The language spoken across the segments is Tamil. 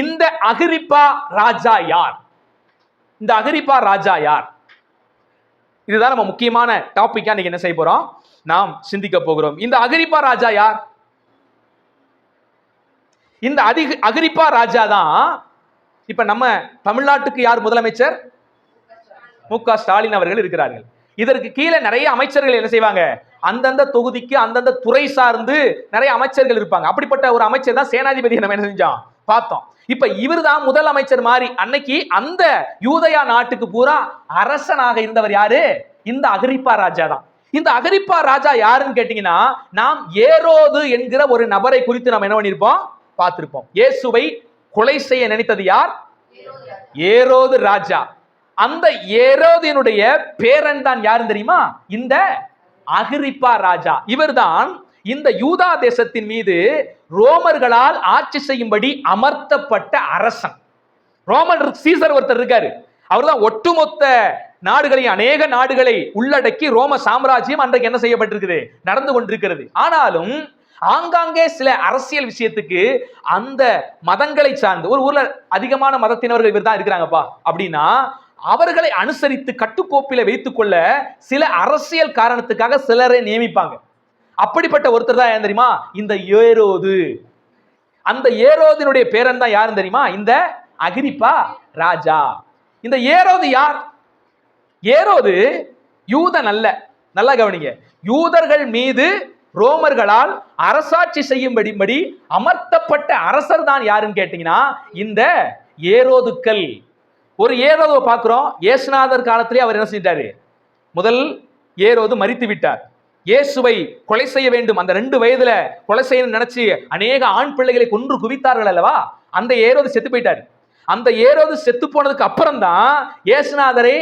இந்த அகிரிப்பா ராஜா யார்? இந்த அகிரிப்பா ராஜா யார்? இதுதான் நம்ம முக்கியமான டாபிக்கா இன்னைக்கு என்ன செய்ய போறோம்? நாம் சிந்திக்க போகிறோம். இந்த அகிரிப்பா ராஜா யார்? இந்த அதிக அகிரிப்பா ராஜா தான் இப்ப நம்ம தமிழ்நாட்டுக்கு யார் முதலமைச்சர்? மு க ஸ்டாலின் அவர்கள் இருக்கிறார்கள். இதற்கு கீழே நிறைய அமைச்சர்கள் என்ன செய்வாங்க? அந்தந்த தொகுதிக்கு அந்தந்த துறை சார்ந்து நிறைய அமைச்சர்கள் இருப்பாங்க. அப்படிப்பட்ட ஒரு அமைச்சர் தான் சேனாதிபதி. நம்ம என்ன செஞ்சோம்? பார்த்தோம். இப்ப இவர் தான் முதல் அமைச்சர் மாதிரி அன்னைக்கு அந்த யூதயா நாட்டுக்கு பூரா அரசனாக இருந்தவர் யாரு? இந்த அகரிப்பா ராஜா தான். இந்த அகரிப்பா ராஜா யாருன்னு கேட்டீங்கன்னா நாம் ஏரோது என்கிற ஒரு நபரை குறித்து நாம் என்ன பண்ணியிருப்போம் பார்த்திருப்போம். இயேசுவை கொலை செய்ய நினைத்தது யார்? ஏரோது ராஜா. அந்த ஏரோதினுடைய பேரன் தான் யாருன்னு தெரியுமா? இந்த அகிரிப்பா ராஜா. இவர்தான் இந்த யூதா தேசத்தின் மீது ரோமர்களால் ஆட்சி செய்யும்படி அமர்த்தப்பட்ட அரசன். ரோமன் சீசர் ஒருத்தர் இருக்காரு. அவர்தான் ஒட்டுமொத்த நாடுகளையும் அநேக நாடுகளை உள்ளடக்கி ரோம சாம்ராஜ்யம் அன்றைக்கு என்ன செய்யப்பட்டிருக்குது? நடந்து கொண்டிருக்கிறது. ஆனாலும் ஆங்காங்கே சில அரசியல் விஷயத்துக்கு அந்த மதங்களை சார்ந்து ஒரு ஊர்ல அதிகமான மதத்தினர்கள் இவர் தான் இருக்கிறாங்கப்பா அப்படின்னா அவர்களை அனுசரித்து கட்டுக்கோப்பில வைத்துக்கொள்ள சில அரசியல் காரணத்துக்காக சிலரை நியமிப்பாங்க. அப்படிப்பட்ட ஒருத்தர் தான் யார் தெரியுமா? இந்த ஏரோது. அந்த ஏரோதினுடைய பேரன் தான் யாருன்னு தெரியுமா? இந்த அகிரிப்பா ராஜா. இந்த ஏரோது யார்? ஏரோது யூதன் அல்ல. நல்லா கவனிங்க. யூதர்கள் மீது ரோமர்களால் அரசாட்சி செய்யும்படிபடி அமர்த்தப்பட்ட அரசர் தான் யாருன்னு கேட்டீங்கன்னா இந்த ஏரோதுக்கள். ஒரு ஏரோதுவை பார்க்குறோம். ஏசுநாதர் காலத்திலே அவர் என்ன செஞ்சிட்டாரு? முதல் ஏரோது மறித்து விட்டார். இயேசுவை கொலை செய்ய வேண்டும். அந்த ரெண்டு வயதுல கொலை செய்ய நினைச்சு அநேக ஆண் பிள்ளைகளை கொன்று குவித்தார்கள் அல்லவா? அந்த ஏரோது செத்து போயிட்டார். அந்த ஏரோது செத்து போனதுக்கு அப்புறம் தான் ஏசுநாதரை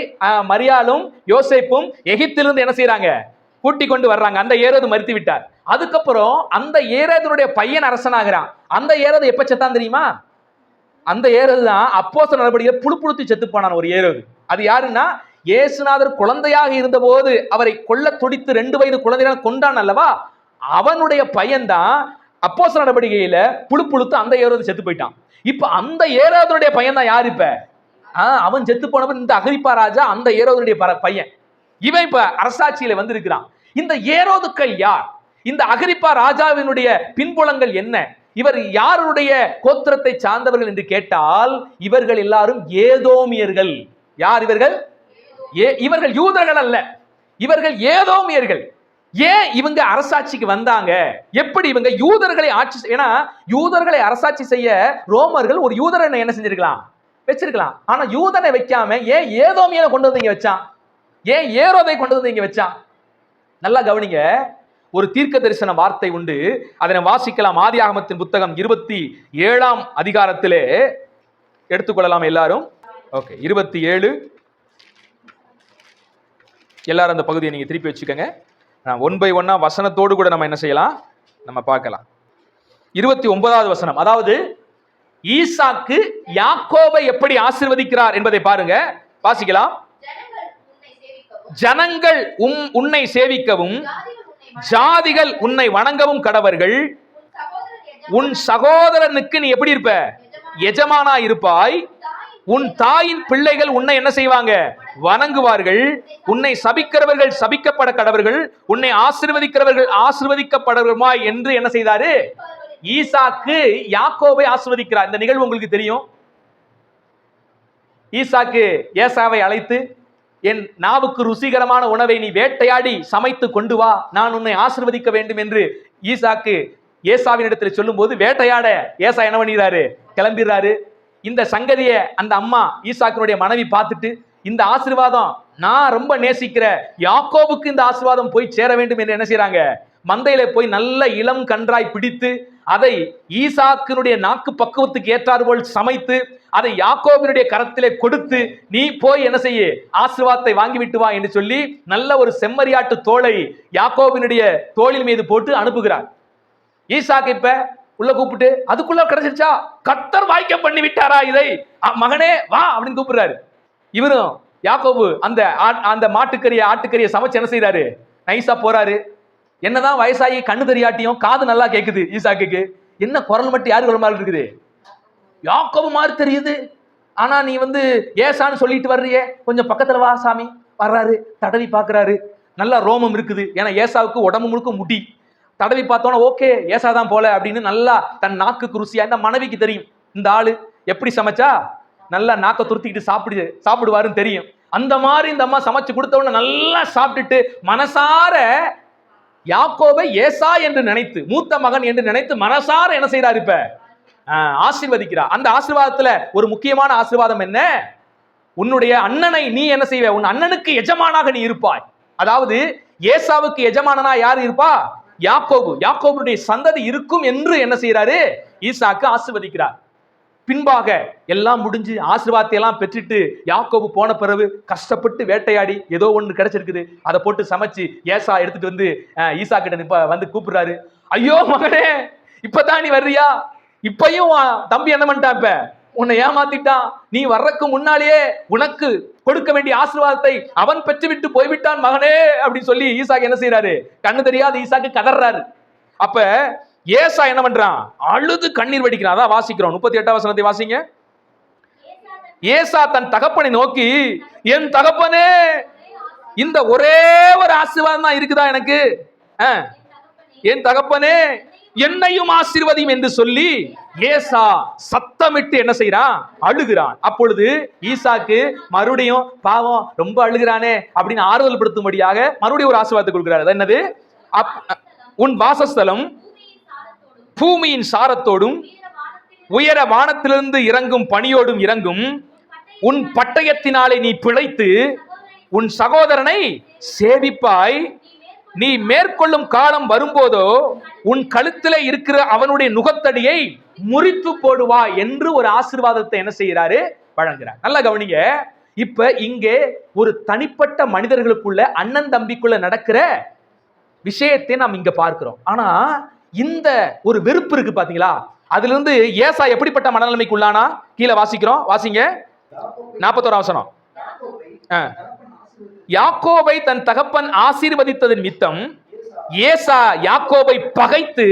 மரியாலும் யோசைப்பும் யோசேப்பும் எகிப்திலிருந்து என்ன செய்யறாங்க கூட்டி கொண்டு வர்றாங்க. அந்த ஏரோது மறுத்து விட்டார். அதுக்கப்புறம் அந்த ஏரோதனுடைய பையன் அரசனாகிறான். அந்த ஏரோது எப்ப செத்தான் தெரியுமா? அந்த ஏரோது தான் அப்போச நடவடிக்கையில் புழுப்புழுத்தி செத்து போனான் ஒரு ஏரோது. அது யாருன்னா? இயேசுநாதர் குழந்தையாக இருந்தபோது அவரை கொல்ல துடித்து ரெண்டு வயது குழந்தையாக கொண்டான் அல்லவா? அவனுடைய பையன்தான் அப்போச நடவடிக்கையில புழு புழுத்து அந்த ஏரோது செத்து போயிட்டான். இப்ப அந்த ஏரோதனுடைய பையன் தான் யார் இப்ப? அவன் செத்து போனவன் இந்த அகரிப்பா ராஜா அந்த ஏரோதனுடைய பையன். இவன் இப்ப அரசாட்சியில வந்திருக்கிறான். இந்த ஏரோதுக்கள் யார்? இந்த அகரிப்பா ராஜாவினுடைய பின்புலங்கள் என்ன? இவர் யாருடைய கோத்திரத்தை சார்ந்தவர்கள் என்று கேட்டால் இவர்கள் எல்லாரும் ஏதோமியர்கள். யார் இவர்கள்? ஏ இவர்கள் யூதர்கள் அல்ல. இவர்கள் ஏதோமியர்கள். ஏன் இவங்க அரசாட்சிக்கு வந்தாங்க? எப்படி இவங்க யூதர்களை ஆட்சி ஏன்னா யூதர்களை அரசாட்சி செய்ய ரோமர்கள் ஒரு யூதரனை என்ன செஞ்சிருக்கலாம்? வச்சிருக்கலாம். ஆனா யூதனை வைக்காம ஏன் ஏதோமியனை கொண்டு வந்து இங்க வச்சான்? ஏன் ஏரோதை கொண்டு வந்து இங்க வச்சான்? நல்லா கவனிங்க. ஒரு தீர்க்க தரிசன வார்த்தை உண்டு. அதனை வாசிக்கலாம். ஆதியாகமத்தின் புத்தகம் இருபத்தி ஏழாம் அதிகாரத்திலே. எடுத்துக்கொள்ளலாம் எல்லாரும். ஓகே இருபத்தி ஏழு. எல்லாரும் அந்த பகுதியை நீங்க திருப்பி வச்சுக்கோங்க. ஒன் பை ஒன்னா வசனத்தோடு கூட நம்ம என்ன செய்யலாம்? நம்ம பார்க்கலாம். இருபத்தி ஒன்பதாவது வசனம். அதாவது ஈசாக்கு யாக்கோபை எப்படி ஆசிர்வதிக்கிறார் என்பதை பாருங்க. வாசிக்கலாம். ஜனங்கள் உம் உன்னை சேவிக்கவும் ஜாதிகள் உன்னை வணங்கவும், கடவர்கள் உன் சகோதரனுக்கு நீ எப்படி இருப்ப? எஜமானா இருப்பாய். உன் தாயின் பிள்ளைகள் உன்னை என்ன செய்வாங்க? வணங்குவார்கள். உன்னை சபிக்கிறவர்கள் சபிக்கப்பட கடவர்கள் உன்னை ஆசிர்வதிக்கிறவர்கள் ஆசீர்வதிக்கப்படவருமாய் என்று என்ன செய்தாரு? ஈசாக்கு யாக்கோவை ஆசிர்வதிக்கிறார். இந்த நிகழ்வு உங்களுக்கு தெரியும். ஈசாக்கு ஏசாவை அழைத்து என் நாவுக்கு ருசிகரமான உணவை நீ வேட்டையாடி சமைத்து கொண்டு வா. நான் உன்னை ஆசிர்வதிக்க வேண்டும் என்று ஈசாக்கு ஏசாவின் இடத்துல சொல்லும்போது வேட்டையாட. ஏசா என்ன பண்ணிடுறாரு? கிளம்பிடுறாரு. இந்த சங்கதியை அந்த அம்மா ஈசாக்கினுடைய மனைவி பார்த்துட்டு இந்த ஆசீர்வாதம் நான் ரொம்ப நேசிக்கிற யாக்கோவுக்கு இந்த ஆசீர்வாதம் போய் சேர வேண்டும் என்று என்ன செய்யறாங்க மந்தையில போய் நல்ல இளம் கன்றாய் பிடித்து அதை ஈசாக்கினுடைய நாக்கு பக்குவத்துக்கு ஏற்றாறு போல் சமைத்து அதை யாக்கோவினுடைய கரத்திலே கொடுத்து நீ போய் என்ன செய்ய? ஆசிர்வாதத்தை வாங்கிவிட்டு வா என்று சொல்லி நல்ல ஒரு செம்மறியாட்டு தோலை யாக்கோவினுடைய தோளின் மீது போட்டு அனுப்புகிறார். ஈசாக்கு இப்ப உள்ள கூப்பிட்டு அதுக்குள்ள கிடைச்சிருச்சா? கத்தர் வாய்க்க பண்ணி விட்டாரா இதை? அ, மகனே வா அப்படின்னு கூப்பிடுறாரு. இவரும் யாக்கோபு அந்த அந்த மாட்டுக்கறியை ஆட்டுக்கறியை சமைச்சு என்ன செய்யறாரு நைஸா போறாரு. என்னதான் வயசாகி கண்ணு தெரியாட்டியும் காது நல்லா கேட்குது ஈசாக்குக்கு. என்ன குரல் மட்டும் யாரு குரல் மாதிரி இருக்குது? யாக்கோபு மாதிரி தெரியுது. ஆனா நீ வந்து ஏசான்னு சொல்லிட்டு வர்றியே. கொஞ்சம் பக்கத்துல வா சாமி. வர்றாரு. தடவி பார்க்குறாரு நல்லா ரோமம் இருக்குது. ஏன்னா ஏசாவுக்கு உடம்பு முழுக்க முடி. தடவி பார்த்தோன்னா ஓகே ஏசாதான் போல அப்படின்னு நல்லா தன் நாக்குக்கு ருசியா இந்த மனைவிக்கு தெரியும். இந்த ஆளு எப்படி சமைச்சா? நல்லா நாக்க துருத்திக்கிட்டு சாப்பிடு சாப்பிடுவாருன்னு தெரியும். அந்த மாதிரி இந்த அம்மா சமைச்சு கொடுத்தவொடனே நல்லா சாப்பிட்டுட்டு மனசார யாக்கோவை ஏசா என்று நினைத்து மூத்த மகன் என்று நினைத்து மனசார என்ன செய்றாரு இப்ப? ஆசிர்வதிக்கிறா அந்த ஆசிர்வாதத்துல ஒரு முக்கியமான ஆசீர்வாதம் என்ன? உன்னுடைய அண்ணனை நீ என்ன செய்வ? உன் அண்ணனுக்கு எஜமானாக நீ இருப்பாய். அதாவது ஏசாவுக்கு எஜமானனா யார் இருப்பா? யாக்கோபு. யாக்கோபுடைய சந்ததி இருக்கும் என்று என்ன செய்யறாரு ஈசாக்கு ஆசிர்வதிக்கிறார். பின்பாக எல்லாம் முடிஞ்சு ஆசீர்வாதத்தை பெற்றுட்டு யாக்கோபு போன பிறகு கஷ்டப்பட்டு வேட்டையாடி ஏதோ ஒன்று கிடைச்சிருக்குது. அதை போட்டு சமைச்சு ஏசா எடுத்துட்டு வந்து ஈசா கிட்ட நிப்ப வந்து கூப்பிடுறாரு. ஐயோ மகனே இப்பதான் நீ வர்றியா? இப்பயும் தம்பி என்ன பண்ணிட்டான் இப்ப? உன்னை ஏமாத்திட்டான். நீ வர்றதுக்கு முன்னாலேயே உனக்கு கொடுக்க வேண்டிய ஆசீர்வாதத்தை அவன் பெற்றுவிட்டு போய்விட்டான் மகனே அப்படின்னு சொல்லி ஈசாக்கு என்ன செய்யறாரு கண்ணு தெரியாத ஈசாக்கு கதறாரு அப்ப ஏசா என்ன பண்றான்? அழுது கண்ணீர் வடிக்கிறான். அதான் வாசிக்கிறோம். முப்பத்தி எட்டாம் வசனத்தை வாசிங்க. ஏசா தன் தகப்பனை நோக்கி என் தகப்பனே இந்த ஒரே ஒரு ஆசீர்வாதம் தான் இருக்குதா எனக்கு? ஆ, என் தகப்பனே என்னையும் ஆசீர்வதியும் என்று சொல்லி ஏசா சத்தமிட்டு என்ன செய்யறான் அழுகிறான். அப்பொழுது ஈசாக்கு மறுபடியும் பாவம் ரொம்ப அழுகிறானே அப்படின்னு ஆறுதல் படுத்தும்படியாக மறுபடியும் ஒரு ஆசீர்வாதத்தை கொடுக்கிறார். என்னது? அப் உன் வாசஸ்தலம் பூமியின் சாரத்தோடும் உயர வானத்திலிருந்து இறங்கும் பணியோடும் இறங்கும் உன் பட்டயத்தினாலே நீ பிழைத்து உன் சகோதரனை சேவிப்பாய். நீ மேற்கொள்ளும் காலம் வரும்போதோ உன் கழுத்திலே இருக்கிற அவனுடைய நுகத்தடியை முறித்து போடுவா என்று ஒரு ஆசீர்வாதத்தை என்ன செய்கிறாரு? வழங்குறார். நல்லா கவனிங்க. இப்ப இங்கே ஒரு தனிப்பட்ட மனிதர்களுக்குள்ள அண்ணன் தம்பிக்குள்ள நடக்கிற விஷயத்தை நாம் இங்க பார்க்கிறோம். ஆனா இந்த ஒரு வெறுப்பு இருக்கு பாத்தீங்களா? அதுல இருந்து ஏசா எப்படிப்பட்ட மனநிலைமைக்கு உள்ளானா கீழே வாசிக்கிறோம். வாசிங்க. நாற்பத்தோரு அவசரம் ஆ. யாக்கோபை தன் தகப்பன் ஆசீர்வதித்ததன் மித்தம் ஏசா யாக்கோபை பகைத்து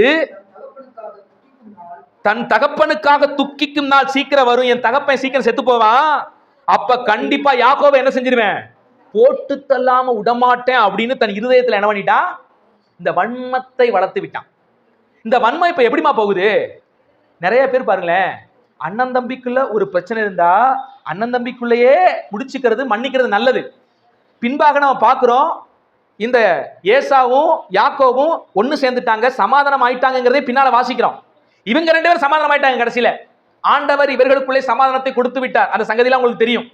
தன் தகப்பனுக்காக துக்கிக்கும் நாள் சீக்கிரம் வரும். என் தகப்பன் சீக்கிரம் செத்து போவான் அப்ப கண்டிப்பா யாக்கோபை என்ன செஞ்சிருவேன்? போட்டு தள்ளாம விடமாட்டேன் அப்படின்னு தன் இருதயத்துல என்ன பண்ணிட்டான் இந்த வன்மத்தை வளர்த்து விட்டான். இந்த வன்மம் இப்போ எப்படிமா போகுது? நிறைய பேர் பாருங்களேன் அண்ணன் தம்பிக்குள்ள ஒரு பிரச்சனை இருந்தா அண்ணன் தம்பிக்குள்ளேயே முடிச்சுக்கிறது மன்னிக்கிறது நல்லது. பின்பாக நம்ம பார்க்குறோம் இந்த ஏசாவும் யாக்கோவும் ஒன்று சேர்ந்துட்டாங்க சமாதானம் ஆயிட்டாங்கிறதே பின்னால் வாசிக்கிறோம். இவங்க ரெண்டு பேரும் சமாதானம் ஆயிட்டாங்க கடைசியில். ஆண்டவர் இவர்களுக்குள்ளே சமாதானத்தை கொடுத்து விட்டார். அந்த சங்கதியெல்லாம் உங்களுக்கு தெரியும்.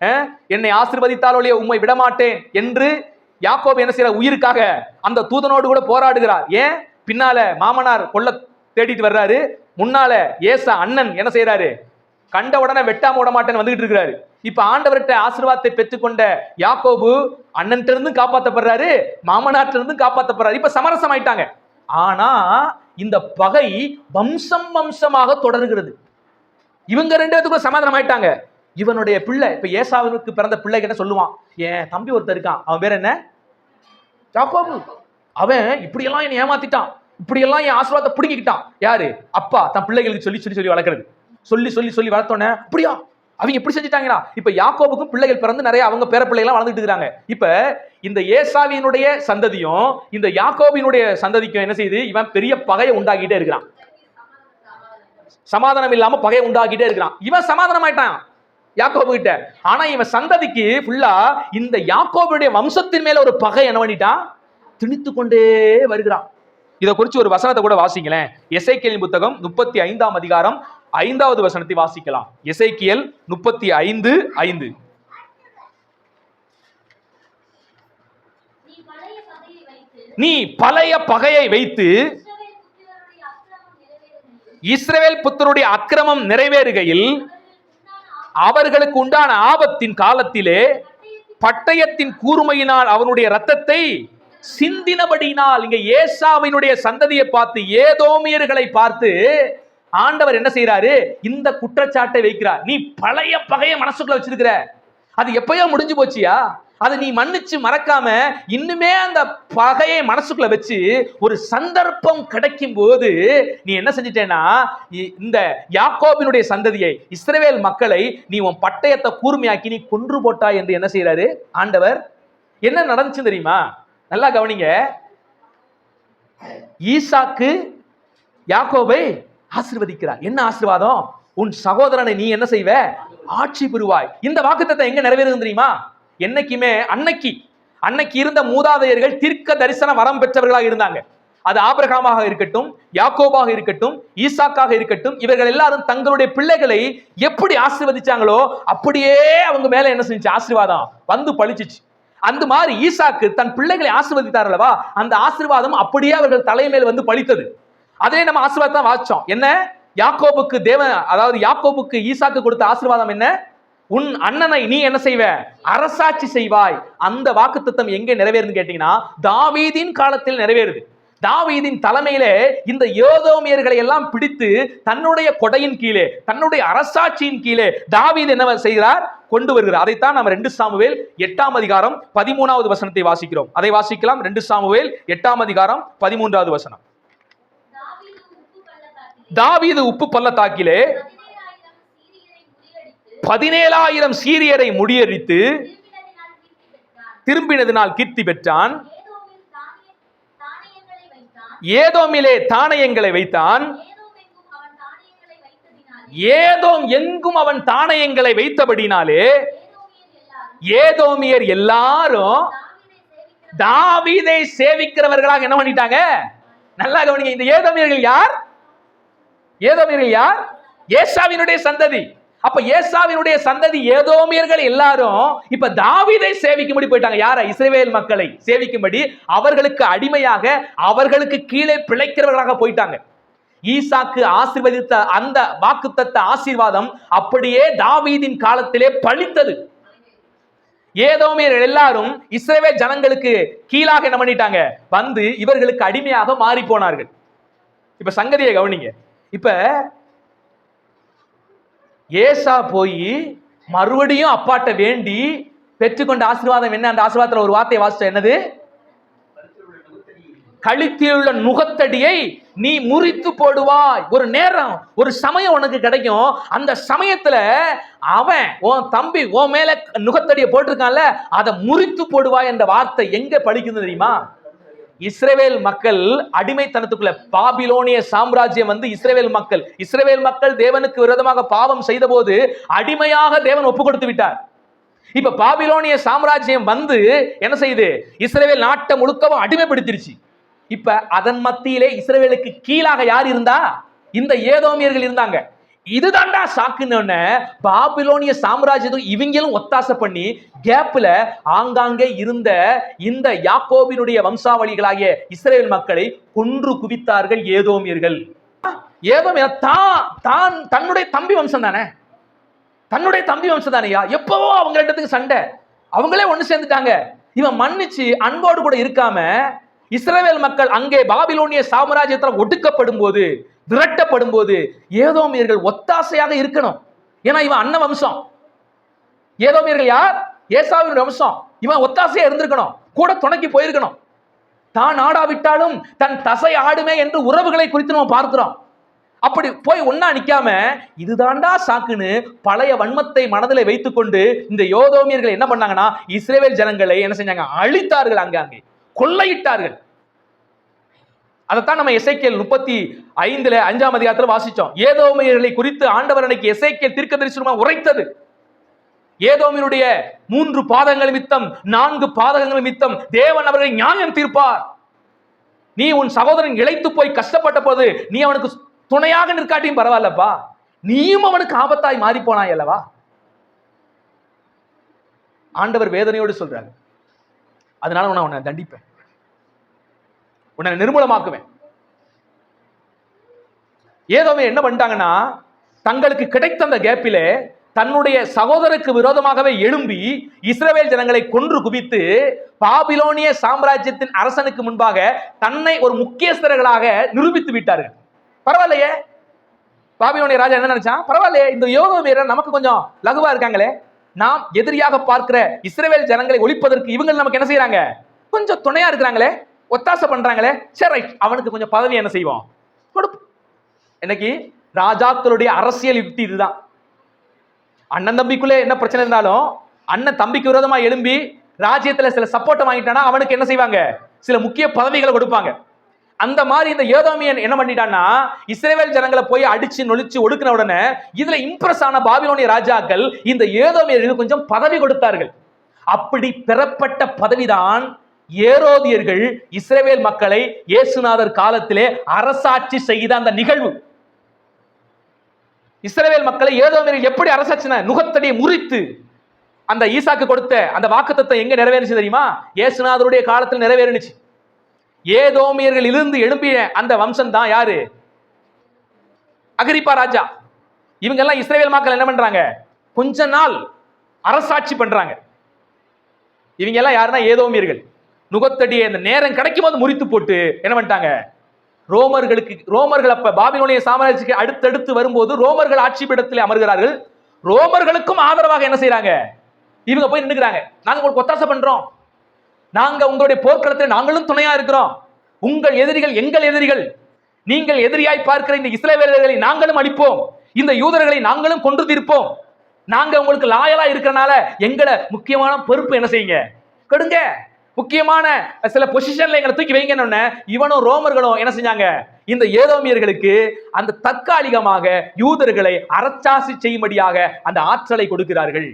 அஹ், என்னை ஆசீர்வதித்தாலொழிய உம்மை விடமாட்டேன் என்று யாக்கோபு என்ன செய்யற உயிருக்காக அந்த தூதனோடு கூட போராடுகிறார். ஏன்? பின்னால மாமனார் கொல்ல தேடிட்டு வர்றாரு. முன்னால ஏசா அண்ணன் என்ன செய்யறாரு கண்ட உடனே வெட்டாம விட மாட்டேன்னு வந்துகிட்டு இருக்கிறாரு. இப்ப ஆண்டவர்கிட்ட ஆசீர்வாதத்தை பெற்றுக்கொண்ட யாக்கோபு அண்ணன் இருந்து காப்பாத்தப்படுறாரு மாமனார்ட்ட இருந்து காப்பாத்தப்படுறாரு. இப்ப சமரசம் ஆயிட்டாங்க ஆனா இந்த பகை வம்சம் வம்சமாக தொடர்கிறது. இவங்க ரெண்டு பேத்துக்கும் சமாதானம் ஆயிட்டாங்க இவனுடைய பிள்ளை இப்ப ஏசாவுக்கு பிறந்த பிள்ளை கிட்ட சொல்லுவான் என் தம்பி ஒருத்தர் இருக்கான் அவன் பேர் என்ன? யாக்கோபு. அவன் இப்படியெல்லாம் என்னை ஏமாத்திட்டான். இப்படியெல்லாம் என் ஆசீர்வாதத்தை பிடுங்கிக்கிட்டான். யாரு? அப்பா. தன் பிள்ளைகளுக்கு சொல்லி சொல்லி சொல்லி வளர்க்கறது. சொல்லி சொல்லி சொல்லி வளர்த்தோன்னே அப்படியா? அவங்க எப்படி செஞ்சுட்டாங்களா இப்ப யாக்கோபுக்கும் பிள்ளைகள் பிறந்து நிறைய அவங்க பேர பிள்ளைகளாம் வளர்ந்துட்டு இருக்காங்க இப்ப இந்த ஏசாவினுடைய சந்ததியும் இந்த யாக்கோபினுடைய சந்ததிக்கும் என்ன செய்யுது? இவன் பெரிய பகையை உண்டாக்கிட்டே இருக்கிறான். சமாதானம் இல்லாம பகையை உண்டாக்கிட்டே இருக்கிறான். இவன் சமாதானம் ஆயிட்டான் யாக்கோபு கிட்ட ஆனா இவன் சந்ததிக்கு ஃபுல்லா இந்த யாக்கோபுடைய வம்சத்தின் மேல ஒரு பகை என்ன பண்ணிட்டான்? திணித்து கொண்டே வருகிறான். இதை குறித்து ஒரு வசனத்தை கூட வாசிங்களேன். எசைக்கியலின் புத்தகம் முப்பத்தி ஐந்தாம் அதிகாரம் ஐந்தாவது வசனத்தை வாசிக்கலாம். எசைக்கியல் முப்பத்தி ஐந்து ஐந்து. நீ பழைய பகையை வைத்து நீ பழைய பகையை வைத்து இஸ்ரவேல் புத்திரருடைய அக்கிரமம் நிறைவேறுகையில் இஸ்ரவேல் புத்தருடைய அக்கிரமம் நிறைவேறுகையில் அவர்களுக்கு உண்டான அவர்களுக்கு உண்டான ஆபத்தின் காலத்திலே பட்டயத்தின் கூர்மையினால் அவனுடைய ரத்தத்தை சிந்தினபடினால் இங்க ஏசாவினுடைய சந்ததியை பார்த்து ஏதோமியர்களை பார்த்து ஆண்டவர் என்ன செய்யறாரு இந்த குற்றச்சாட்டை வைக்கிறார். நீ பழைய பகைய மனசுக்குள்ள வச்சிருக்கிற. அது எப்பயோ முடிஞ்சு போச்சியா? அதை நீ மன்னிச்சு மறக்காம இன்னுமே அந்த பகையை மனசுக்குள்ள வச்சு ஒரு சந்தர்ப்பம் கிடைக்கும் போது நீ என்ன செஞ்சிட்டேன்னா இ- இந்த யாக்கோபினுடைய சந்ததியை இஸ்ரேவேல் மக்களை நீ உன் பட்டயத்தை கூர்மையாக்கி நீ கொன்று போட்டாய் என்று என்ன செய்யறாரு ஆண்டவர் என்ன நடந்துச்சு தெரியுமா? நல்லா கவனிங்க. ஈசாக்கு யாக்கோபை ஆசிர்வதிக்கிறார். என்ன ஆசிர்வாதம்? உன் சகோதரனை நீ என்ன செய்வ? ஆட்சி புரிவாய். இந்த வாக்குத்தத்தை எங்க நிறைவேறுது தெரியுமா? என்னைக்குமே அன்னைக்கு. அன்னைக்கு இருந்த மூதாதையர்கள் தீர்க்க தரிசன வரம் பெற்றவர்களாக இருந்தாங்க. அது ஆபிரகாமாக இருக்கட்டும் யாக்கோபாக இருக்கட்டும் ஈசாக்காக இருக்கட்டும் இவர்கள் எல்லாரும் தங்களுடைய பிள்ளைகளை எப்படி ஆசிர்வதிச்சாங்களோ அப்படியே அவங்க மேல என்ன செஞ்சு ஆசீர்வாதம். வந்து பழிச்சிச்சு. அந்த மாதிரி ஈசாக்கு தன் பிள்ளைகளை ஆசிர்வதித்தார் அல்லவா அந்த ஆசீர்வாதம் அப்படியே அவர்கள் தலைமையில் வந்து பழித்தது. அதே நம்ம ஆசிர்வாதம் வாச்சோம் என்ன? யாக்கோபுக்கு தேவன் அதாவது யாக்கோபுக்கு ஈசாக்கு கொடுத்த ஆசீர்வாதம் என்ன? உன் அண்ணனை நீ என்ன செய்வ? அரசாட்சி செய்வாய். அந்த வாக்குத்தத்தம் எங்கே நிறைவேறுதுன்னு கேட்டீங்கன்னா தாவீதின் காலத்தில் நிறைவேறுது. தாவீதின் தலைமையிலே இந்த யோதோமியர்களை எல்லாம் பிடித்து தன்னுடைய கொடையின் கீழே தன்னுடைய அரசாட்சியின் கீழே தாவீது என்ன செய்கிறார்? கொண்டு வருகிறார். அதைத்தான் நம்ம ரெண்டு சாமுவேல் எட்டாம் அதிகாரம் பதிமூணாவது வசனத்தை வாசிக்கிறோம். அதை வாசிக்கலாம். ரெண்டு சாமுவேல் எட்டாம் அதிகாரம் பதிமூன்றாவது வசனம். தாவீது உப்பு பள்ளத்தாக்கிலே பதினேழாயிரம் சீரியரை முடியடித்து திரும்பினதினால் கீர்த்தி பெற்றான். ஏதோமிலே தானயங்களை வைத்தான். ஏதோம் எங்கும் அவன் தானயங்களை வைத்தபடினாலே ஏதோமியர் எல்லாரும் தாவீதை சேவிக்கிறவர்களாக என்ன பண்ணிட்டாங்க? நல்லா கவனிங்க இந்த ஏதோமியர்கள் யார்? ஏதோமியர்கள் யார்? ஏசாவினுடைய சந்ததி. அப்ப ஏசாவினுடைய சந்ததி ஏதோமியர்கள் எல்லாரும் இப்ப தாவீதை சேவிக்கும்படி போயிட்டாங்க. யார? இஸ்ரவேல் மக்களை சேவிக்கும்படி அவர்களுக்கு அடிமையாக அவர்களுக்கு கீழே பிழைக்கிறவர்களாக போயிட்டாங்க. ஈசாக்கு ஆசீர்வதித்த அந்த வாக்குத்தத்த ஆசீர்வாதம் அப்படியே தாவீதின் காலத்திலே பழித்தது. ஏதோமியர் எல்லாரும் இஸ்ரவேல் ஜனங்களுக்கு கீழாக என்ன பண்ணிட்டாங்க? வந்து இவர்களுக்கு அடிமையாக மாறி போனார்கள் இப்ப சங்கதியை கவனிங்க. இப்ப ஏசா போய் மறுபடியும் அப்பாட்ட வேண்டி பெற்றுக்கொண்ட ஆசீர்வாதம் என்ன? அந்த ஆசீர்வாதத்தில் ஒரு வார்த்தை வாசிச்சோம் என்னது? கழுத்தில் உள்ள நுகத்தடியை நீ முறித்து போடுவாய். ஒரு நேரம் ஒரு சமயம் உனக்கு கிடைக்கும். அந்த சமயத்துல அவன் உன் தம்பி உன் மேல நுகத்தடியை போட்டிருக்கான்ல அதை முறித்து போடுவாய் என்ற வார்த்தை எங்க படிக்குது தெரியுமா? இஸ்ரேவேல் மக்கள் அடிமைத்தனத்துக்குள்ள பாபிலோனிய சாம்ராஜ்யம் வந்து இஸ்ரேவேல் மக்கள். இஸ்ரேவேல் மக்கள் தேவனுக்கு விரோதமாக பாவம் செய்தபோது அடிமையாக தேவன் ஒப்பு கொடுத்து விட்டார். இப்ப பாபிலோனிய சாம்ராஜ்யம் வந்து என்ன செய்யுது? இஸ்ரேவேல் நாட்டை முழுக்கவும் அடிமைப்படுத்திருச்சு. இப்ப அதன் மத்தியிலே இஸ்ரேவேலுக்கு கீழாக யார் இருந்தா? இந்த ஏதோமியர்கள் இருந்தாங்க. இதுதான்டா சாக்குன்னு. பாபிலோனிய சாம்ராஜ்யத்துக்கு இவங்களும் ஒத்தாசை பண்ணி கேப்ல ஆங்காங்கே இருந்த இந்த யாக்கோபினுடைய வம்சாவளிகளாகிய இஸ்ரேல் மக்களை கொன்று குவித்தார்கள் ஏதோமியர்கள். ஏதோமியர் தான் தான் தன்னுடைய தம்பி வம்சம் தானே தன்னுடைய தம்பி வம்சம் தானையா எப்பவோ அவங்க ரெண்டுத்துக்கு சண்டை. அவங்களே ஒண்ணு சேர்ந்துட்டாங்க. இவன் மன்னிச்சு அன்போடு கூட இருக்காம இஸ்ரேல் மக்கள் அங்கே பாபிலோனிய சாம்ராஜ்யத்தில் ஒடுக்கப்படும் போது விரட்டப்படும் போது ஏதோமியர்கள் ஒத்தாசையாக இருக்கணும். ஏன்னா இவன் அண்ணன் வம்சம். ஏதோமியர்கள் யார்? ஏசாவின் வம்சம். இவன் ஒத்தாசையா இருந்திருக்கணும். கூட துணைக்கு போயிருக்கணும். தான் ஆடாவிட்டாலும் தன் தசை ஆடுமே என்று உறவுகளை குறித்து நம்ம பார்க்கிறோம். அப்படி போய் ஒன்னா நிக்காம இதுதாண்டா சாக்குன்னு பழைய வன்மத்தை மனதில் வைத்துக்கொண்டு இந்த யோதோமியர்கள் என்ன பண்ணாங்கன்னா இஸ்ரேவேல் ஜனங்களை என்ன செஞ்சாங்க? அழித்தார்கள் அங்க அங்கே. கொள்ளையிட்டார்கள். அதைத்தான் நம்ம எசைக்கேல் முப்பத்தி ஐந்துல அஞ்சாம் அதிகாரத்தில் வாசிச்சோம். ஏதோமியர்களை குறித்து ஆண்டவர் அன்னைக்கு எசைக்கேல் தீர்க்க தரிசனமா உரைத்தது. ஏதோமியனுடைய மூன்று பாதங்கள் மித்தம் நான்கு பாதகங்கள் மித்தம் தேவன் அவர்களை நியாயம் தீர்ப்பார். நீ உன் சகோதரன் இழைத்து போய் கஷ்டப்பட்ட போது நீ அவனுக்கு துணையாக நிற்காட்டியும் பரவாயில்லப்பா. நீயும் அவனுக்கு ஆபத்தாய் மாறி போனாய் அல்லவா? ஆண்டவர் வேதனையோடு சொல்றாரு. அதனால உன்னை உன்னை தண்டிப்பேன். உன்னை நிர்மூலமாக்குவேன். ஏதோமே என்ன பண்ணிட்டாங்கன்னா தங்களுக்கு கிடைத்த அந்த கேப்பிலே தன்னுடைய சகோதரருக்கு விரோதமாகவே எழும்பி இஸ்ரவேல் ஜனங்களை கொன்று குவித்து பாபிலோனிய சாம்ராஜ்யத்தின் அரசனுக்கு முன்பாக தன்னை ஒரு முக்கியஸ்தர்களாக நிரூபித்து விட்டார்கள். பரவாயில்லையே? பாபிலோனிய ராஜா என்ன நினைச்சான்? பரவாயில்லையே இந்த யோக வீரர் நமக்கு கொஞ்சம் லகுவா இருக்காங்களே. நாம் எதிரியாக பார்க்கிற இஸ்ரவேல் ஜனங்களை ஒழிப்பதற்கு இவங்க நமக்கு என்ன செய்யறாங்க கொஞ்சம் துணையா இருக்கிறாங்களே. ஒத்தாசை பண்றாங்களே? சரி ரைட் அவனுக்கு கொஞ்சம் பதவி என்ன செய்வோம் கொடுப்போம் இன்னைக்கு ராஜாக்களுடைய அரசியல் யுக்தி இதுதான். அண்ணன் தம்பிக்குள்ளே என்ன பிரச்சனை இருந்தாலும் அண்ணன் தம்பிக்கு விரோதமா எழும்பி ராஜ்யத்துல சில சப்போர்ட்டை வாங்கிட்டானா அவனுக்கு என்ன செய்வாங்க? சில முக்கிய பதவிகளை கொடுப்பாங்க. அந்த மாதிரி இந்த ஏதோமியன் என்ன பண்ணிட்டான்னா இஸ்ரேவேல் ஜனங்களை போய் அடிச்சு நொழிச்சு ஒடுக்கின உடனே இதுல இம்ப்ரெஸ் ஆன பாபிலோனிய ராஜாக்கள் இந்த ஏதோமியர்களுக்கு கொஞ்சம் பதவி கொடுத்தார்கள். அப்படி பெறப்பட்ட பதவிதான் ஏரோதியர்கள் இஸ்ரேவேல் மக்களை இயேசுநாதர் காலத்திலே அரசாட்சி செய்த அந்த நிகழ்வு. இஸ்ரேவேல் மக்களை ஏதோமியர்கள் எப்படி அரசாட்சின நுகத்தடியை முறித்து அந்த ஈசாக்கு கொடுத்த அந்த வாக்குத்தத்தை எங்க நிறைவேறுச்சு தெரியுமா? இயேசுநாதருடைய காலத்தில் நிறைவேறுனுச்சு. ஏதோமியர்கள் இருந்து எழும்பிய அந்த வம்சம் தான் யாரு? அகிரிப்பா ராஜா. இவங்க எல்லாம் இஸ்ரேல் மக்கள் என்ன பண்றாங்க? கொஞ்ச நாள் அரசாட்சி பண்றாங்க. இவங்க எல்லாம் யாருன்னா ஏதோமியர்கள். நுகத்தடியை அந்த நேரம் கிடைக்கும் போது முறித்து போட்டு என்ன பண்ணிட்டாங்க? ரோமர்களுக்கு ரோமர்கள் அப்ப பாபிலோனிய சாம்ராஜ்யத்துக்கு அடுத்தடுத்து வரும்போது ரோமர்கள் ஆட்சி பீடத்தில் அமர்கிறார்கள். ரோமர்களுக்கும் ஆதரவாக என்ன செய்யறாங்க இவங்க போய் நின்னுக்கிறாங்க. நாங்க உங்களுக்கு ஒத்தாசை பண்றோம். நாங்க உங்களுடைய போர்க்களத்தில் நாங்களும் துணையா இருக்கிறோம். உங்கள் எதிரிகள் எங்கள் எதிரிகள். நீங்கள் எதிரியாய் பார்க்கிற இந்த இஸ்ரேவேலர்களை நாங்களும் அடிப்போம் இந்த யூதர்களை நாங்களும் கொன்று தீர்ப்போம். நாங்க உங்களுக்கு லாயலா இருக்கிறனால எங்களை முக்கியமான பொறுப்பு என்ன செய்யுங்க? கெடுங்க. முக்கியமான சில பொசிஷன்ல எங்களை தூக்கி வைங்கன்னு இவனும் ரோமர்களும் என்ன செஞ்சாங்க? இந்த ஏதோமியர்களுக்கு அந்த தற்காலிகமாக யூதர்களை அறச்சாசி செய்யும்படியாக அந்த ஆற்றலை கொடுக்கிறார்கள்.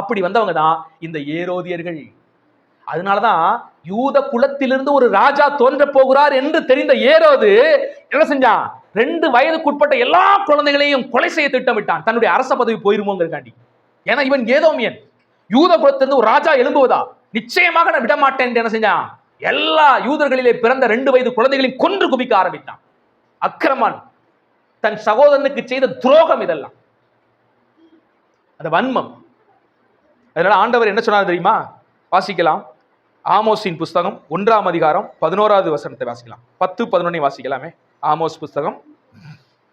அப்படி வந்தவங்க தான் இந்த ஏரோதியர்கள். அதனாலதான் யூத குலத்திலிருந்து ஒரு ராஜா தோன்ற போகிறார் என்று தெரிந்த ஏரோது என்ன செஞ்சான்? ரெண்டு வயதுக்குட்பட்ட எல்லா குழந்தைகளையும் கொலை செய்ய திட்டமிட்டான். தன்னுடைய அரச பதவி போயிருமோங்கிறக்காண்டி ஏன்னா இவன் ஏதோமியன். யூத குலத்திலிருந்து ஒரு ராஜா எழும்புவதா? நிச்சயமாக நான் விடமாட்டேன் என்று என்ன செஞ்சான்? எல்லா யூதர்களிலே பிறந்த ரெண்டு வயது குழந்தைகளையும் கொன்று குவிக்க ஆரம்பித்தான். அக்கிரமான். தன் சகோதரனுக்கு செய்த துரோகம் இதெல்லாம். அந்த வன்மம். அதனால ஆண்டவர் என்ன சொன்னார் தெரியுமா? வாசிக்கலாம். ஆமோஸின் புஸ்தகம் ஒன்றாம் அதிகாரம் பதினோராவது வசனத்தை வாசிக்கலாம். பத்து பதினொன்னை வாசிக்கலாமே. ஆமோஸ் புஸ்தகம்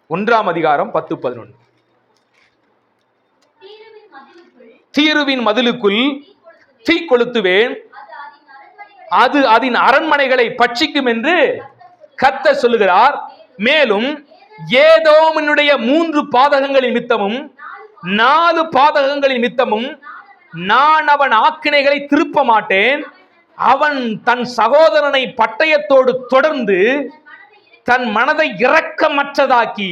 ஒன்றாம் அதிகாரம் பத்து பதினொன்று. தீருவின் மதிலுக்குள் தீ கொளுத்துவேன். அது அதன் அரண்மனைகளை பட்சிக்கும் என்று கத்த சொல்லுகிறார் மேலும் ஏதோமனுடைய மூன்று பாதகங்களின் நிமித்தமும் நாலு பாதகங்களின் நிமித்தமும் நான் அவன் ஆக்கினைகளை திருப்ப மாட்டேன் அவன் தன் சகோதரனை பட்டயத்தோடு தொடர்ந்து தன் மனதை இரக்கமற்றதாக்கி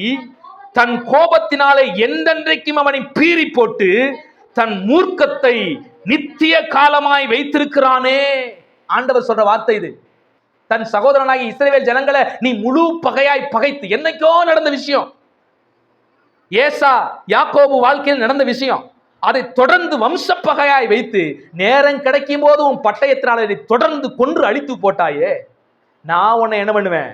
தன் கோபத்தினாலே எந்தென்றைக்கும் அவனை பீறி போட்டு தன் மூர்க்கத்தை நித்திய காலமாய் வைத்திருக்கிறானே. ஆண்டவர் சொல்ற வார்த்தை இது. தன் சகோதரனாகி இஸ்ரேவேல் ஜனங்களை நீ முழு பகையாய் பகைத்து என்னைக்கோ நடந்த விஷயம். ஏசா யாக்கோபு வாழ்க்கையில் நடந்த விஷயம். அதை தொடர்ந்து வம்ச பகையாய் வைத்து நேரம் கிடைக்கும் போது உன் பட்டயத்தினால் அதை தொடர்ந்து கொன்று அழித்து போட்டாயே. நான் உன்னை என்ன பண்ணுவேன்?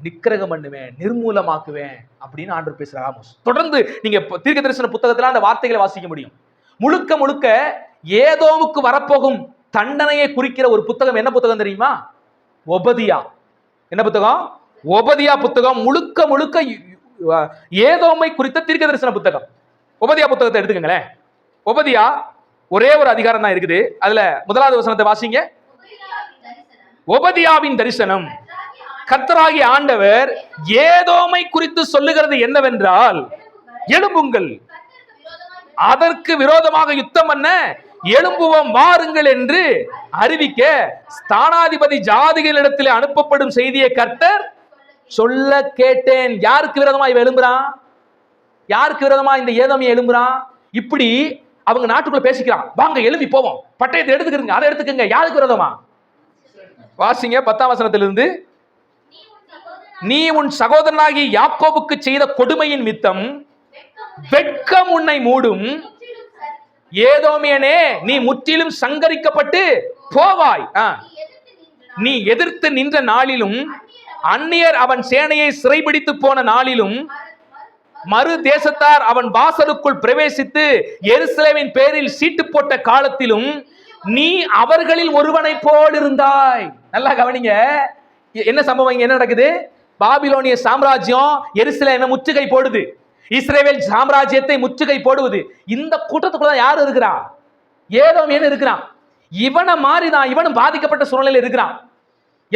நிக்கிரகம் பண்ணுவேன் நிர்மூலமாக்குவேன் அப்படின்னு ஆண்டு பேசுறார். தொடர்ந்து நீங்க தீர்க்க தரிசன புத்தகத்துல அந்த வார்த்தைகளை வாசிக்க முடியும். முழுக்க முழுக்க ஏதோவுக்கு வரப்போகும் தண்டனையை குறிக்கிற ஒரு புத்தகம் என்ன புத்தகம் தெரியுமா? ஒபதியா. என்ன புத்தகம்? ஒபதியா புத்தகம். முழுக்க முழுக்க ஏதோமை குறித்த தீர்க்க தரிசன புத்தகம். ஒபதியா புத்தகத்தை எடுத்துக்கங்களேன். ஒபதியா ஒரே ஒரு அதிகாரம் தான் இருக்குது. அதுல முதலாவது வசனத்தை வாசிங்க. ஒபதியாவின் தரிசனம். கத்தராகி ஆண்டவர் ஏதோமை குறித்து சொல்லுகிறது என்னவென்றால் எழும்புங்கள். அதற்கு விரோதமாக யுத்தம் பண்ண எழும்புவோம் வாருங்கள் என்று அறிவிக்க ஸ்தானாதிபதி ஜாதிகளிடத்தில் அனுப்பப்படும் செய்தியை கர்த்தர் சொல்ல கேட்டேன். யாருக்கு விரோதமா இவன் எழும்புறான் யாருக்கு விரோதமா இந்த ஏதோமியை எழும்புறான் இப்படி அவங்க நாட்டுக்குள்ள பேசிக்கிறான். வாங்க எழுதி போவோம். பட்டயத்தை எடுத்துக்கிறங்க அதை எடுத்துக்கங்க. யாருக்கு விரோதமா? வாசிங்க பத்தாம் வசனத்திலிருந்து. நீ உன் சகோதரனாகிய சகோதரனாகி யாக்கோபுக்கு செய்த கொடுமையின் மித்தம் வெட்கம் உன்னை மூடும். ஏதோமியனே நீ முற்றிலும் சங்கரிக்கப்பட்டு போவாய். ஆ. நீ எதிர்த்து நின்ற நாளிலும் அந்நியர் அவன் சேனையை சிறைபிடித்து போன நாளிலும் மறு- தேசத்தார் அவன் வாசலுக்குள் பிரவேசித்து எருசலேமின் பேரில் சீட்டு போட்ட காலத்திலும் நீ அவர்களில் ஒருவனைப் போல் இருந்தாய் நல்லா கவனிங்க. என்ன சம்பவம் இங்க என்ன நடக்குது? பாபிலோனிய சாம்ராஜ்யம் எருசலேமை முற்றுகை போடுது. இஸ்ரேவேல் சாம்ராஜ்யத்தை முற்றுகை போடுவது. இந்த கூட்டத்துக்குள்ள தான் யார் இருக்கிறா? ஏதோ இருக்கிறான். இவனை மாதிரி தான் இவனும் பாதிக்கப்பட்ட சூழ்நிலையில் இருக்கிறான்.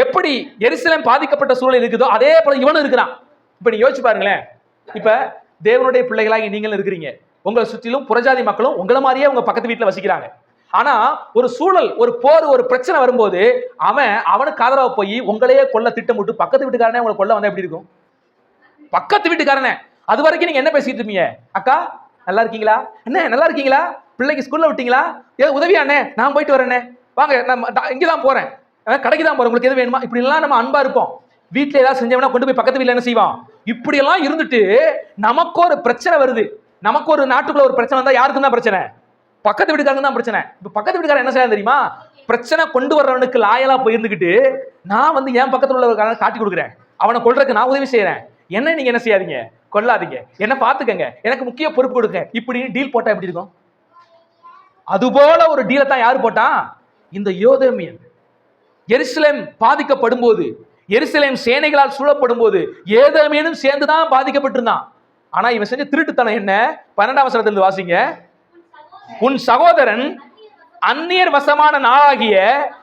எப்படி எருசலேம் பாதிக்கப்பட்ட சூழ்நிலை இருக்குதோ அதே போல இவனும் இருக்கிறான். இப்ப நீ யோசிச்சு பாருங்களேன். இப்ப தேவனுடைய பிள்ளைகளாகி நீங்களும் இருக்கிறீங்க. உங்களை சுற்றிலும் புறஜாதி மக்களும் உங்களை மாதிரியே உங்க பக்கத்து வீட்டில் வசிக்கிறாங்க. ஆனா ஒரு சூழல் ஒரு போர் ஒரு பிரச்சனை வரும்போது அவன் அவனுக்கு ஆதரவா போய் உங்களையே கொல்ல திட்டமிட்டு பக்கத்து வீட்டுக்காரனே உங்களை கொல்ல வந்தா எப்படி இருக்கும்? பக்கத்து வீட்டுக்காரனே. அது வரைக்கும் நீங்க என்ன பேசிட்டு இருப்பீங்க? அக்கா நல்லா இருக்கீங்களா? என்ன நல்லா இருக்கீங்களா? பிள்ளைக்கு ஸ்கூல்ல விட்டீங்களா? ஏ உதவியா அண்ணே நான் போயிட்டு வரேன்னே வாங்க நம்ம இங்கே தான் போறேன். கடைக்கு தான் போறேன். உங்களுக்கு எது வேணுமா? இப்படிலாம் நம்ம அன்பா இருப்போம். வீட்டில் ஏதாவது செஞ்சோம்னா கொண்டு போய் பக்கத்து வீட்டில் என்ன செய்வான்? இப்படியெல்லாம் இருந்துட்டு நமக்கு ஒரு பிரச்சனை வருது. நமக்கு ஒரு நாட்டுக்குள்ள ஒரு பிரச்சனை வந்தால் யாருக்கு தான் பிரச்சனை? பக்கத்து வீட்டுக்காரங்க தான் பிரச்சனை. இப்போ பக்கத்து வீட்டுக்காரன் என்ன செய்ய தெரியுமா? பிரச்சனை கொண்டு வர்றவனுக்கு லாயலாக போயிருந்துக்கிட்டு நான் வந்து என் பக்கத்தில் உள்ளவருக்கான காட்டி கொடுக்குறேன். அவனை கொள்றதுக்கு நான் உதவி செய்கிறேன் என்ன நீங்க என்ன செய்யாதீங்க? கொல்லாதீங்க. என்ன பாத்துக்கங்க. எனக்கு முக்கிய பொறுப்பு கொடுங்க. இப்படின்னு டீல் போட்டா எப்படி இருக்கும்? அதுபோல ஒரு டீலை தான் யார் போட்டான் இந்த யோதேமியன். எருசலேம் பாதிக்கப்படும் போது எருசலேம் சேனைகளால் சூழப்படும் போது ஏதேமேனும் சேர்ந்து தான் பாதிக்கப்பட்டிருந்தான். ஆனா இவன் செஞ்ச திருட்டுத்தனம் என்ன? பன்னெண்டாம் வசனத்திலிருந்து வாசிங்க. உன் சகோதரன் உன் சகோதரன் அந்நியர் வசமான நாளாகிய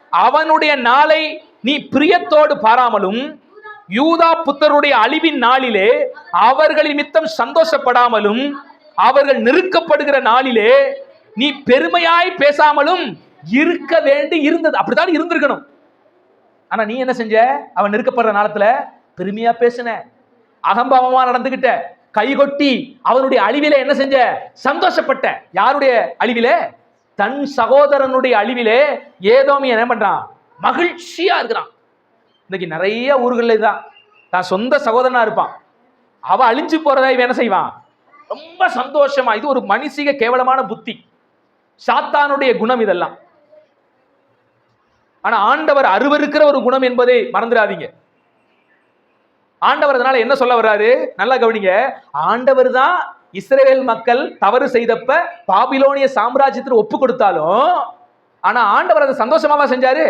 அவனுடைய நாளை நீ பிரியத்தோடு பாராமலும் யூதா புத்தருடைய அழிவின் நாளிலே அவர்களின் மித்தம் சந்தோஷப்படாமலும் அவர்கள் நெருக்கப்படுகிற நாளிலே நீ பெருமையாய் பேசாமலும் இருக்க வேண்டி இருந்தது. அப்படித்தான் இருந்திருக்கணும். ஆனா நீ என்ன செஞ்ச? அவன் நெருக்கப்படுற நாளத்துல பெருமையா பேசின. அகம்பாவமா நடந்துகிட்ட. கைகொட்டி அவனுடைய அழிவிலே என்ன செஞ்ச? சந்தோஷப்பட்ட. யாருடைய அழிவிலே? தன் சகோதரனுடைய அழிவிலே. ஏதோமே என்ன பண்றான்? மகிழ்ச்சியா இருக்கிறான். இன்னைக்கு நிறைய ஊர்களில் இதுதான் தான் சொந்த சகோதரனா இருப்பான். அவ அழிஞ்சு போறதா இவன் என்ன செய்வான்? ரொம்ப சந்தோஷமா. இது ஒரு மனுஷிக கேவலமான புத்தி. சாத்தானுடைய குணம் இதெல்லாம். ஆனா ஆண்டவர் அருவருக்கிற ஒரு குணம் என்பதை மறந்துடாதீங்க. ஆண்டவர் அதனால என்ன சொல்ல வர்றாரு? நல்லா கவனிங்க. ஆண்டவர் தான் இஸ்ரேல் மக்கள் தவறு செய்தப்ப பாபிலோனிய சாம்ராஜ்யத்தில் ஒப்பு கொடுத்தாலும் ஆனா ஆண்டவர் அதை சந்தோஷமாவா செஞ்சாரு?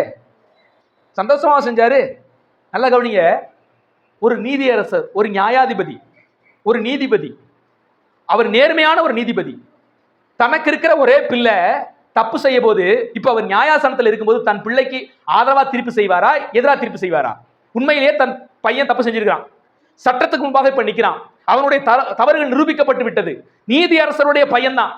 சந்தோஷமாவா செஞ்சாரு? நல்லா கவனிங்க. ஒரு நீதியரசர் ஒரு நியாயாதிபதி ஒரு நீதிபதி அவர் நேர்மையான ஒரு நீதிபதி தனக்கு இருக்கிற ஒரே பிள்ளை தப்பு செய்ய போது இப்போ அவர் நியாயாசனத்தில் இருக்கும்போது தன் பிள்ளைக்கு ஆதரவாக தீர்ப்பு செய்வாரா எதிராக தீர்ப்பு செய்வாரா? உண்மையிலேயே தன் பையன் தப்பு செஞ்சிருக்கிறான். சட்டத்துக்கு முன்பாக இப்போ நிற்கிறான் அவனுடைய த- தவறுகள் நிரூபிக்கப்பட்டு விட்டது. நீதி அரசருடைய பையன்தான்.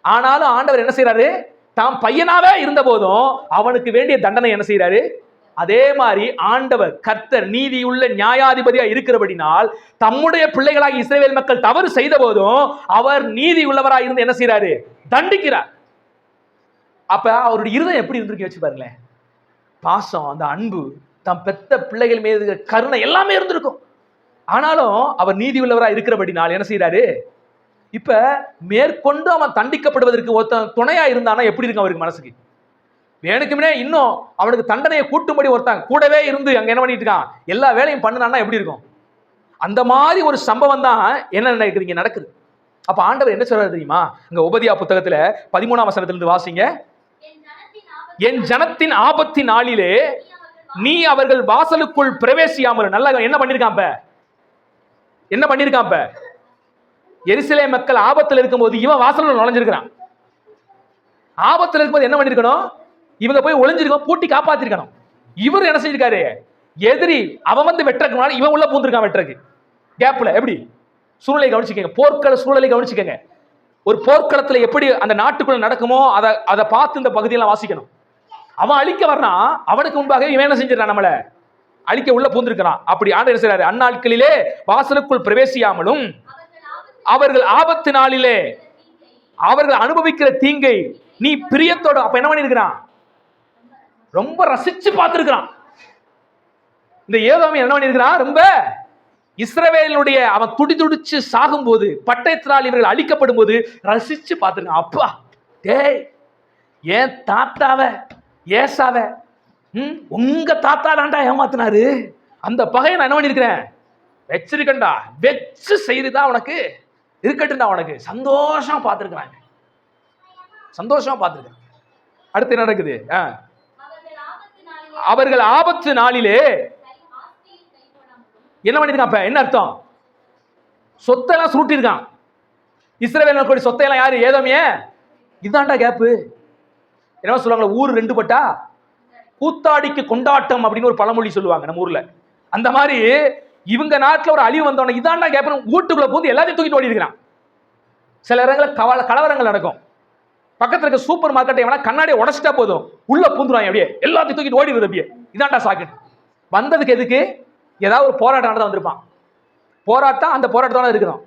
ஆனாலும் ஆண்டவர் என்ன செய்கிறாரு தாம் பையனாவே இருந்த போதும் அவனுக்கு வேண்டிய தண்டனை என்ன செய்கிறாரு அதே மாதிரி ஆண்டவர் கர்த்தர் நீதியுள்ள நியாயாதிபதியா இருக்கிறபடினால் தம்முடைய பிள்ளைகளாக இஸ்ரேல் மக்கள் தவறு செய்த போதும் அவர் நீதி உள்ளவராக இருந்து என்ன செய்றாரு? தண்டிக்கிறார். அப்ப அவருடைய இருதயம் எப்படி இருந்திருக்கு வச்சு பாருங்களேன். பாசம் அந்த அன்பு தம் பெத்த பிள்ளைகள் மீது இருக்கிற கருணை எல்லாமே இருந்திருக்கும். ஆனாலும் அவர் நீதி உள்ளவராக இருக்கிறபடினால் என்ன செய்யறாரு இப்ப மேற்கொண்டு அவன் தண்டிக்கப்படுவதற்கு ஒருத்தன் துணையா இருந்தானா? எப்படி இருக்கும் அவருக்கு மனசுக்கு? வேணுக்குமே இன்னும் அவனுக்கு தண்டனையை கூட்டும்படி ஒருத்தன் கூடவே இருந்து அங்கே என்ன பண்ணிட்டு இருக்கான்? எல்லா வேலையும் பண்ணுனான்னா எப்படி இருக்கும்? அந்த மாதிரி ஒரு சம்பவம் தான் என்ன நடக்குது? இங்க நடக்குது. அப்ப ஆண்டவர் என்ன சொல்றாரு தெரியுமா? இங்க உபதியா புத்தகத்துல பதிமூணாம் வசனத்திலிருந்து வாசிங்க. என் ஜனத்தின் ஆபத்து ஆபத்தின் நாளிலே நீ அவர்கள் வாசலுக்குள் பிரவேசியாமல் நல்லா என்ன பண்ணிருக்கான் என்ன பண்ணிருக்கான் எரிசிலே மக்கள் ஆபத்தில் இருக்கும்போது இவன் வாசலுக்குள் நுழைஞ்சிருக்கிறான். ஆபத்தில் இருக்கும்போது என்ன பண்ணிருக்கணும்? இவங்க போய் ஒளிஞ்சிருக்கோம் பூட்டி காப்பாத்திருக்கணும். இவர் என்ன செஞ்சிருக்காரு? எதிரி அவன் வந்து வெட்டுறதுக்கு இவன் உள்ள பூந்திருக்கான் வெட்டுறக்கு கேப்ல எப்படி? சூழ்நிலை கவனிச்சுக்கங்க. போர்க்கள சூழலை கவனிச்சுக்கங்க. ஒரு போர்க்களத்துல எப்படி அந்த நாட்டுக்குள்ள நடக்குமோ அதை அதை பார்த்து இந்த பகுதியெல்லாம் வாசிக்கணும். அவன் அழிக்க வர்றான் அவனுக்கு முன்பாக இவன் என்ன செஞ்சிடறான் நம்மள? அழிக்க உள்ள பூந்திருக்கிறான். அப்படி ஆண்டு என்ன செய்றாரு? அந்நாட்களிலே வாசலுக்குள் பிரவேசியாமலும் அவர்கள் ஆபத்து அவர்கள் ஆபத்து நாளிலே அவர்கள் அனுபவிக்கிற தீங்கை நீ பிரியத்தோட அப்ப என்ன பண்ணிருக்கிறான் ரொம்ப ரசிச்சு பார்த்துருக்கிறான். இந்த ஏதோமி என்ன பண்ணியிருக்கிறான்? ரொம்ப இஸ்ரவேலுடைய அவன் துடி துடிச்சு சாகும்போது பட்டயத்தினால் இவர்கள் அழிக்கப்படும் போது ரசிச்சு பார்த்துருக்கான். அப்பா டேய் ஏன் தாத்தாவ ஏசாவ ம், உங்க தாத்தா தாண்டா ஏமாத்தினாரு. அந்த பகையை நான் என்ன பண்ணிருக்கிறேன் வச்சிருக்கண்டா வச்சு செய்துதான் உனக்கு? இருக்கட்டும்டா உனக்கு. சந்தோஷமா பார்த்துருக்குறாங்க. சந்தோஷமா பார்த்துருக்கேன் அடுத்து என்ன நடக்குது? ஆ. அவர்கள் ஆபத்து நாளிலே என்ன பண்ணிருக்கான் அப்ப? என்ன அர்த்தம்? சொத்தெல்லாம் சுருட்டியிருக்கான். இஸ்ரேல் மக்களுடைய சொத்தையெல்லாம் யாரு? ஏதோமியே இதுதான்டா கேப்பு என்ன சொல்லுவாங்களா? ஊர் ரெண்டு பட்டா? கூத்தாடிக்கு கொண்டாட்டம் அப்படின்னு ஒரு பழமொழி சொல்லுவாங்க நம்ம ஊர்ல. அந்த மாதிரி இவங்க நாட்டில் ஒரு அழிவு வந்தோடனே இதாண்டா கேப்பன் வீட்டுக்குள்ள போது எல்லாத்தையும் தூக்கிட்டு ஓடி இருக்கிறான் சில இடங்களில் கவல கலவரங்கள் நடக்கும். பக்கத்தில் இருக்க சூப்பர் மார்க்கெட்டை எவனா கண்ணாடியை உடச்சிட்டா போதும். உள்ள பூந்துருவாங்க அப்படியே. எல்லாத்தையும் தூக்கிட்டு ஓடிடுது அப்படியே. இதான்டா சாக்கெட் வந்ததுக்கு எதுக்கு? ஏதாவது ஒரு போராட்டம் நடந்து வந்திருப்பான். போராட்டம் அந்த போராட்டத்தோட இருக்கணும்.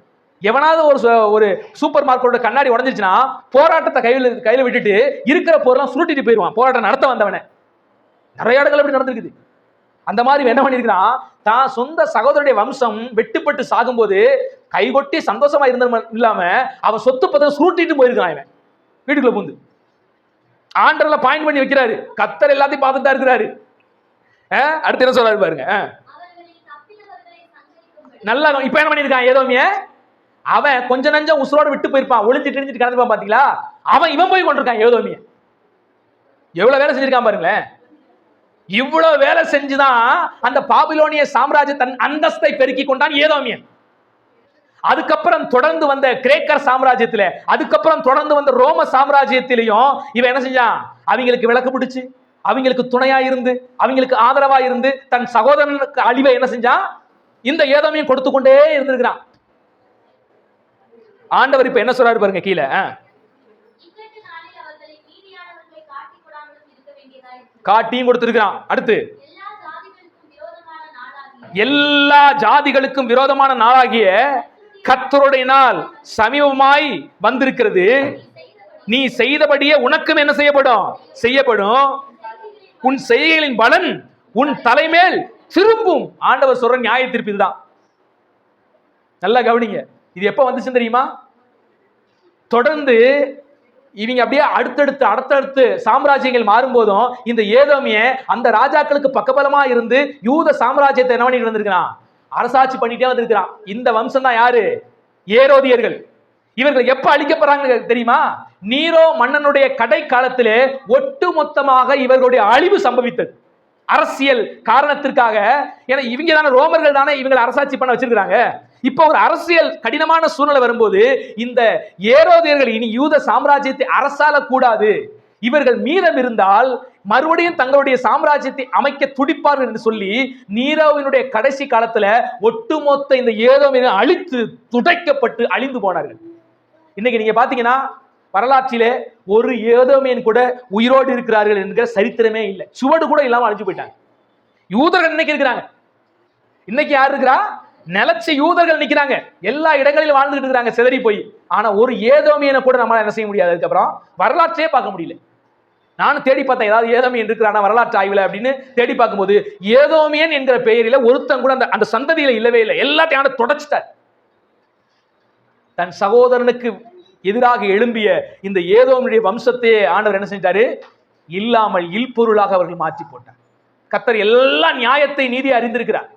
எவனாவது ஒரு ஒரு சூப்பர் மார்க்கெட்டோட கண்ணாடி உடஞ்சிச்சுன்னா போராட்டத்தை கையில் கையில் விட்டுட்டு இருக்கிற பொருளாம் சுருட்டிட்டு போயிடுவான். போராட்டம் நடத்த வந்தவனே. நிறைய இடங்கள் அப்படி நடந்திருக்குது. அந்த மாதிரி இவன் என்ன பண்ணியிருக்கிறான்? தான் சொந்த சகோதரனுடைய வம்சம் வெட்டுப்பட்டு சாகும்போது கைகொட்டி சந்தோஷமா இருந்த இல்லாம அவன் சொத்து பத்திரம் சுருட்டிட்டு போயிருக்கான் இவன். வீட்டுக்குள்ள பூந்து. ஆண்டரில் பாயிண்ட் பண்ணி வைக்கிறாரு. கத்தர் எல்லாத்தையும் பார்த்துட்டு தான் இருக்கிறாரு அடுத்து என்ன சொல்றாரு பாருங்க. நல்லா இப்போ என்ன பண்ணிருக்கான் ஏதோமிய? அவன் கொஞ்ச நஞ்சம் உசுரோட விட்டு போயிருப்பான். ஒளிஞ்சிட்டு திணிஞ்சிட்டு கிடந்துப்பான் பாத்தீங்களா? அவன் இவன் போய் கொண்டிருக்கான். ஏதோமிய? எவ்வளவு வேலை செஞ்சிருக்கான் பாருங்களேன். இவ்வளவு வேலை செஞ்சுதான் அந்த பாபிலோனிய சாம்ராஜ்ய தன் அந்தஸ்தை பெருக்கி கொண்டான் ஏதோமியன் அதுக்கப்புறம் தொடர்ந்து வந்த கிரேக்கர் சாம்ராஜ்யத்துல அதுக்கப்புறம் தொடர்ந்து வந்த ரோம சாம்ராஜ்யத்திலையும் இவன் என்ன செஞ்சான்? அவங்களுக்கு விளக்கு பிடிச்சு அவங்களுக்கு துணையா இருந்து அவங்களுக்கு ஆதரவா இருந்து தன் சகோதரனுக்கு அழிவை என்ன செஞ்சான்? இந்த ஏதோமையும் கொடுத்து கொண்டே இருந்திருக்கிறான். ஆண்டவர் இப்ப என்ன சொல்றாரு பாருங்க கீழே காட்டியும் கொடுத்திருக்கிறான். அடுத்து எல்லா ஜாதிகளுக்கும் விரோதமான நாளாகிய கத்தருடைய நாள் சமீபமாய் வந்திருக்கிறது. நீ செய்தபடியே உனக்கும் என்ன செய்யப்படும்? செய்யப்படும். உன் செய்கைகளின் பலன் உன் தலைமேல் திரும்பும். ஆண்டவர் சொல்ற நியாய தீர்ப்பு இதுதான். நல்லா கவனிங்க. இது எப்ப வந்துச்சுன்னு தெரியுமா? தொடர்ந்து இவங்க அப்படியே அடுத்தடுத்து அடுத்தடுத்து சாம்ராஜ்யங்கள் மாறும்போதும் இந்த ஏதோமிய அந்த ராஜாக்களுக்கு பக்கபலமா இருந்து யூத சாம்ராஜ்யத்தை என்ன பண்ணிட்டு வந்திருக்கிறான்? அரசாட்சி பண்ணிட்டே வந்திருக்கிறான். இந்த வம்சம் தான் யாரு? ஏரோதியர்கள். இவர்கள் எப்ப அழிக்கப்படுறாங்க தெரியுமா? நீரோ மன்னனுடைய கடை காலத்திலே ஒட்டு மொத்தமாக இவர்களுடைய அழிவு சம்பவித்தது. அரசியல் காரணத்திற்காக. ஏன்னா இவங்க தானே ரோமர்கள் தானே இவங்களை அரசாட்சி பண்ண வச்சிருக்கிறாங்க. இப்போ ஒரு அரசியல் கடினமான சூழ்நிலை வரும்போது இந்த ஏரோதியர்கள் இனி யூத சாம்ராஜ்யத்தை அரசால கூடாது. இவர்கள் மீதம் இருந்தால் மறுபடியும் தங்களுடைய சாம்ராஜ்யத்தை அமைக்க துடிப்பார்கள் என்று சொல்லி நீரோவினுடைய கடைசி காலத்துல ஒட்டுமொத்த இந்த ஏதோ அழித்து துடைக்கப்பட்டு அழிந்து போனார்கள். இன்னைக்கு நீங்க பாத்தீங்கன்னா வரலாற்றிலே ஒரு ஏதோமேன் கூட உயிரோடு இருக்கிறார்கள் என்கிற சரித்திரமே இல்லை. சுவடு கூட இல்லாம அழிஞ்சு போயிட்டாங்க. யூதர்கள் இன்னைக்கு இருக்கிறாங்க. இன்னைக்கு யார் இருக்கிறா? நிலச்ச யூதர்கள் நிக்கிறாங்க. எல்லா இடங்களிலும் வாழ்ந்துட்டு இருக்கிறாங்க சிதறி போய். ஆனா ஒரு ஏதோமியனை கூட நம்மளால என்ன செய்ய முடியாது. அதுக்கப்புறம் வரலாற்றையே பார்க்க முடியல. நானும் தேடி பார்த்தேன் ஏதாவது ஏதோமியன் இருக்கிறானா வரலாற்று ஆய்வில் அப்படின்னு தேடி பார்க்கும்போது ஏதோமியன் என்கிற பெயரில ஒருத்தன் கூட அந்த அந்த சந்ததியில இல்லவே இல்லை. எல்லாத்தையும் ஆண்டு தொடச்சிட்டார். தன் சகோதரனுக்கு எதிராக எழும்பிய இந்த ஏதோமியுடைய வம்சத்தையே ஆண்டவர் என்ன செஞ்சாரு இல்லாமல் இல்பொருளாக அவர்கள் மாற்றி போட்டார். கத்தர் எல்லா நியாயத்தை நீதி அறிந்திருக்கிறார்.